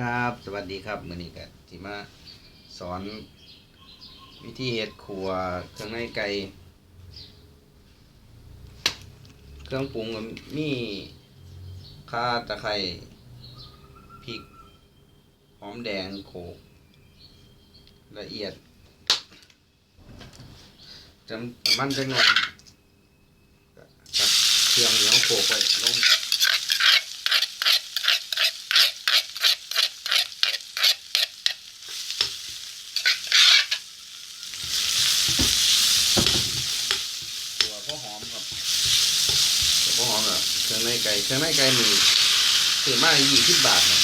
ครับสวัสดีครับมือนี้ก็สิมาสอน วิธีเฮ็ดครัวเครื่องในไก่เครื่องปรุงก็มีข่าตะไคร้พริกหอมแดงโขลกละเอียดจำมันจังหน่อยกับเครื่องเหนียวโขลกไว้ลง ตัวพ่อหอมครับตัวพ่อหอมอะ เครื่องในไก่เครื่องในไก่มีซื้อมายี่สิบบาทครับ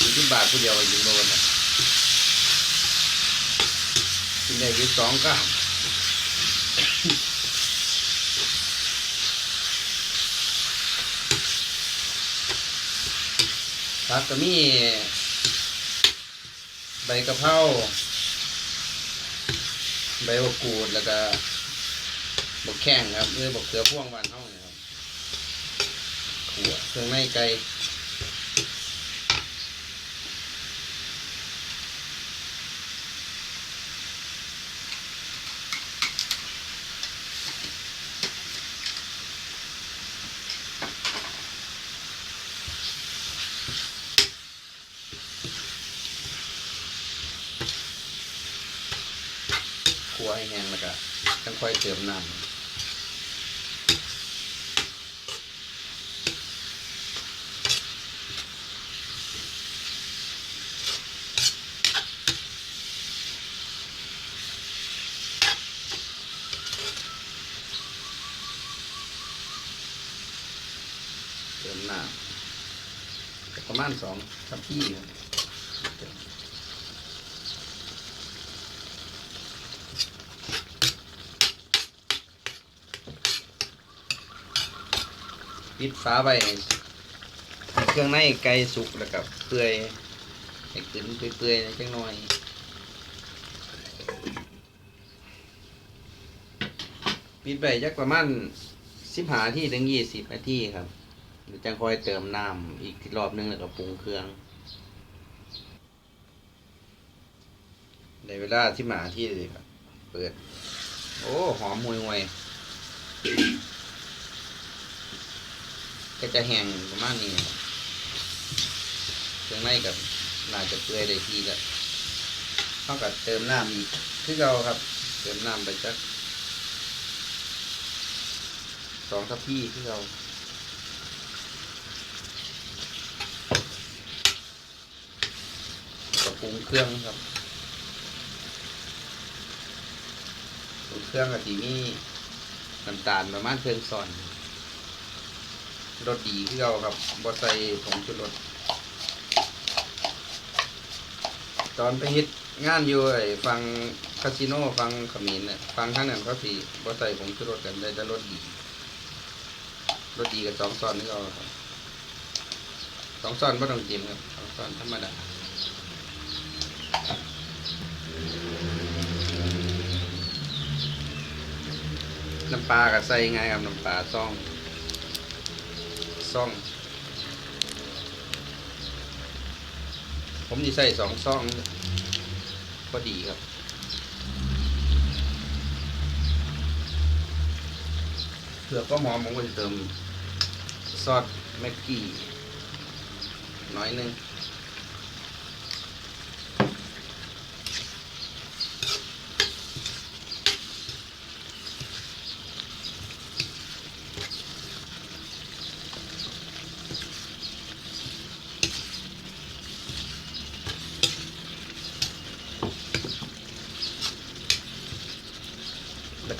ยี่สิบบาทผู้เดียวก็ยิงโดนอะกินได้ยี่สองก้ามผักก็มีใบกะเพรา ใบมะกรูดแล้วก็บกแข้งครับหรือบกเขือพ่วงหวานเท่าเนี่ยครับขัวเครื่องในไก่ ขัวให้แห้งแล้วก็ต้องค่อยเติมน้ำเติมน้ำประมาณสองทัพพี่ครับ ปิดฝาไว้ให้ให้เครื่องในไก่สุกแล้วกับเปื่อยให้ขึ้นเปื่อยๆนะจังหน่อยปิดไว้จักประมาณสิบหาที่ถึงยี่สิบนาทีครับเดี๋ยวจังคอยเติมน้ำอีกรอบนึงแล้วก็ปรุงเครื่องในเวลาที่หาที่เลยครับ เปิด โอ้ หอมมวยมวยๆ ก็จะแห้งประมาณนี้เครื่องในกับน่าจะเปื่อยได้ทีละเท่ากับเติมน้ำอีกคือเราครับ เติมน้ำไปจักสองทัพพี่ที่เรากระปรุงเครื่องครับปรุงเครื่องกับทีนี้น้ำตาลประมาณเครื่องซอน รสดีที่เราครับบ่ใส่ผงชูรสตอนไปฮ็ดงานอยู่ไอ้ฟังคาสิโนฟังขมิ้นเนี่ยฟังทั้งนั้นเขาสิบ่ใส่ผงชูรสกันได้แต่รสดีรสดีกับสองซ้อนนี่เราครับสองซ้อนบ่ต้องจิ้มครับสองซ้อนธรรมดาน้ำปลาก็ใส่ง่ายครับน้ำปลาซ่อง ซ่อง ผมจะใส่สองซ่องพอดีครับเผื่อก็หมอมผมก็จะเติมซอสแม็กกี้น้อยหนึง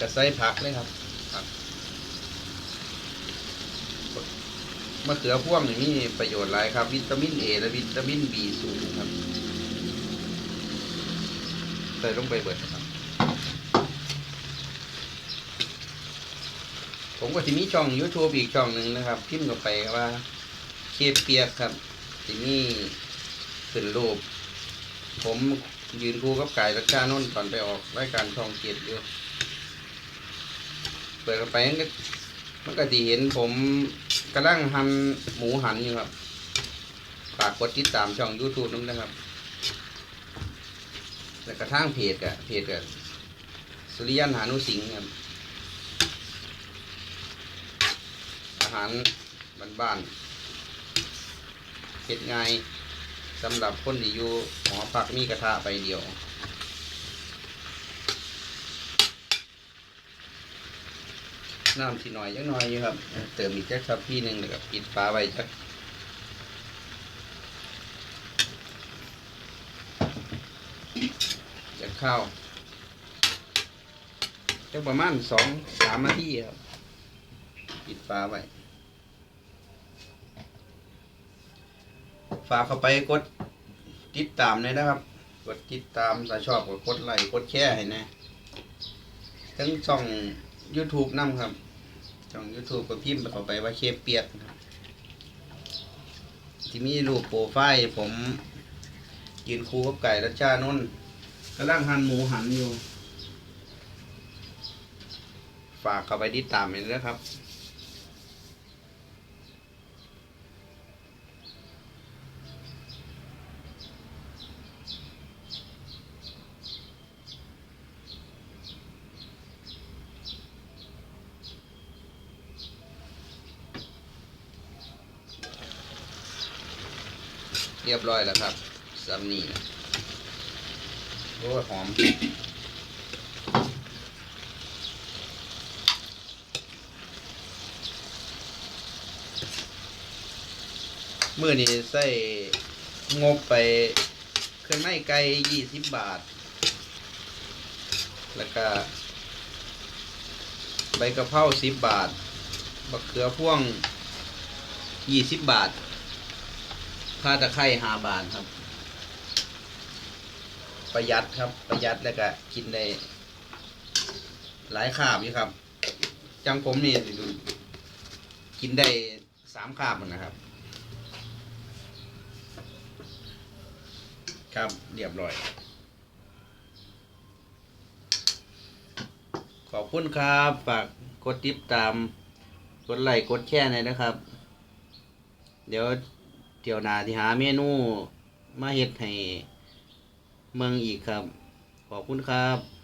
ก็ใส่ผักเลยครับผักมะเขือพ่วงนี่มีประโยชน์หลายครับ วิตามินเอและวิตามินบีสูงครับ ใส่ลงไปเบิดครับ ผมก็จะมีช่อง YouTube อีกช่องหนึ่งนะครับ พิมพ์เข้าไปว่า เคเปียกครับที่นี่ขึ้นรูป ผมยืนคู่กับไก่รักชานนท์ตอนไปออกรายการช่องเกียรติอยู่ ปิดเข้าไปมันก็มันก็ที่เห็นผมกำลังหั่นหมูหันอยู่ครับฝากกดติดตามช่อง YouTube น้ำนะครับ แล้วก็ทางเพจอะเพจอะสุริยันหานุสิงห์ครับอาหารบ้านๆเฮ็ดง่ายสำหรับคนที่อยู่หอพักมีกระทะใบเดียว น้ำสิหน่อยจังหน่อยอยู่ครับ เติมอีกจักสับพี่หนึ่งแล้วก็ปิดฝาไว้จักจะข้าวจักประมาณสองสามนาทีครับ ปิดฝาไว้ฝากเข้าไปกดติดตามเลยนะครับ กดติดตามถ้าชอบก็กดไลค์กดแชร์ให้นะทั้งช่อง YouTube นํครับช่อง YouTube ก็พิมพ์เข้าไปว่าเคฟเปียกนะครับที่มีรูปโปรไฟล์ผมยืนคูกับไก่รัชชานนท์กำลังหั่นหมูหันอยู่ ฝากเข้าไปติดตามเลยนะครับ รียบร้อยแล้วครับซัมนี่นะโอ้ยหอมเมื่อนี้ใส่งบไปเครื่องในไก่ยี่สิบบาท แล้วก็ใบกะเพราสิบบาท บักเขือพ่วงยี่สิบบาท ค่าตะไคร่ห้าบาทครับ ประหยัดครับ ประหยัดแล้วก็กินได้หลายคาบอยู่ครับ จังผมนี่ดูกินได้สามคาบหมดนะครับ ครับเรียบร้อย ขอบคุณครับฝากกดติดตาม กดไลค์กดแชร์หน่อยนะครับ เดี๋ยว เที่ยวหนาที่หาเมนูมาเฮ็ดให้เมืองอีกครับ ขอบคุณครับ